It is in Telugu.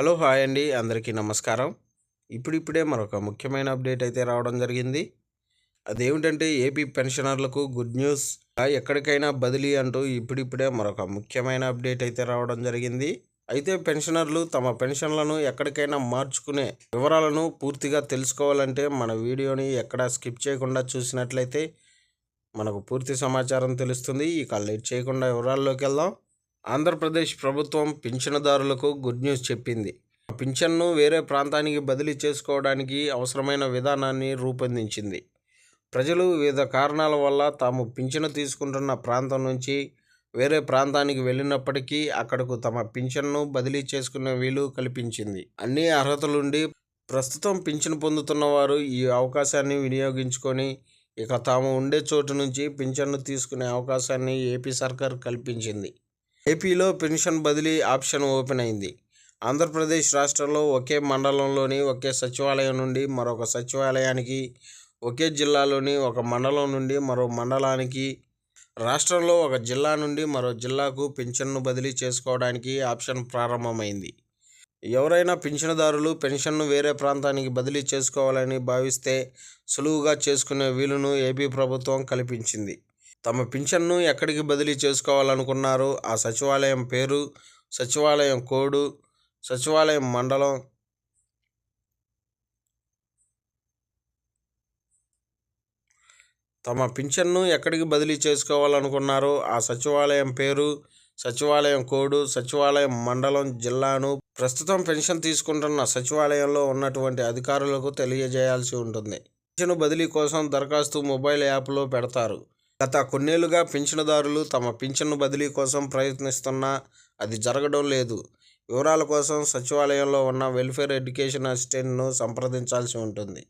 హలో హాయ్ అండి. అందరికీ నమస్కారం. ఇప్పుడిప్పుడే మరొక ముఖ్యమైన అప్డేట్ అయితే రావడం జరిగింది. అదేమిటంటే ఏపీ పెన్షనర్లకు గుడ్ న్యూస్. ఎక్కడికైనా బదిలీ అంటూ ఇప్పుడిప్పుడే మరొక ముఖ్యమైన అప్డేట్ అయితే రావడం జరిగింది. అయితే పెన్షనర్లు తమ పెన్షన్లను ఎక్కడికైనా మార్చుకునే వివరాలను పూర్తిగా తెలుసుకోవాలంటే మన వీడియోని ఎక్కడా స్కిప్ చేయకుండా చూసినట్లయితే మనకు పూర్తి సమాచారం తెలుస్తుంది. ఇక లేట్ చేయకుండా వివరాల్లోకి వెళ్దాం. ఆంధ్రప్రదేశ్ ప్రభుత్వం పింఛనుదారులకు గుడ్ న్యూస్ చెప్పింది. పింఛన్ను వేరే ప్రాంతానికి బదిలీ చేసుకోవడానికి అవసరమైన విధానాన్ని రూపొందించింది. ప్రజలు వివిధ కారణాల వల్ల తాము పింఛను తీసుకుంటున్న ప్రాంతం నుంచి వేరే ప్రాంతానికి వెళ్ళినప్పటికీ అక్కడకు తమ పింఛన్ను బదిలీ చేసుకునే వీలు కల్పించింది. అన్ని అర్హతలుండి ప్రస్తుతం పింఛను పొందుతున్న వారు ఈ అవకాశాన్ని వినియోగించుకొని ఇక తాము ఉండే చోటు నుంచి పింఛన్ను తీసుకునే అవకాశాన్ని ఏపీ సర్కార్ కల్పించింది. ఏపీలో పెన్షన్ బదిలీ ఆప్షన్ ఓపెన్ అయింది. ఆంధ్రప్రదేశ్ రాష్ట్రంలో ఒకే మండలంలోని ఒకే సచివాలయం నుండి మరొక సచివాలయానికి ఒకే జిల్లాలోని ఒక మండలం నుండి మరో మండలానికి రాష్ట్రంలో ఒక జిల్లా నుండి మరో జిల్లాకు పెన్షన్ను బదిలీ చేసుకోవడానికి ఆప్షన్ ప్రారంభమైంది. ఎవరైనా పెన్షన్దారులు పెన్షన్ను వేరే ప్రాంతానికి బదిలీ చేసుకోవాలని భావిస్తే సులువుగా చేసుకునే వీలును ఏపీ ప్రభుత్వం కల్పించింది. తమ పింఛన్ను ఎక్కడికి బదిలీ చేసుకోవాలనుకున్నారో? ఆ సచివాలయం పేరు సచివాలయం కోడు సచివాలయం మండలం. తమ పింఛన్ను ఎక్కడికి బదిలీ చేసుకోవాలనుకున్నారో? ఆ సచివాలయం పేరు సచివాలయం కోడు సచివాలయం మండలం జిల్లాను ప్రస్తుతం పెన్షన్ తీసుకుంటున్న సచివాలయంలో ఉన్నటువంటి అధికారులకు తెలియజేయాల్సి ఉంటుంది. పింఛను బదిలీ కోసం దరఖాస్తు మొబైల్ యాప్లో పెడతారు. గత కొన్నేళ్ళుగా పింఛనుదారులు తమ పింఛను బదిలీ కోసం ప్రయత్నిస్తున్నా అది జరగడం లేదు. వివరాల కోసం సచివాలయంలో ఉన్న వెల్ఫేర్ ఎడ్యుకేషన్ అసిస్టెంట్ను సంప్రదించాల్సి ఉంటుంది.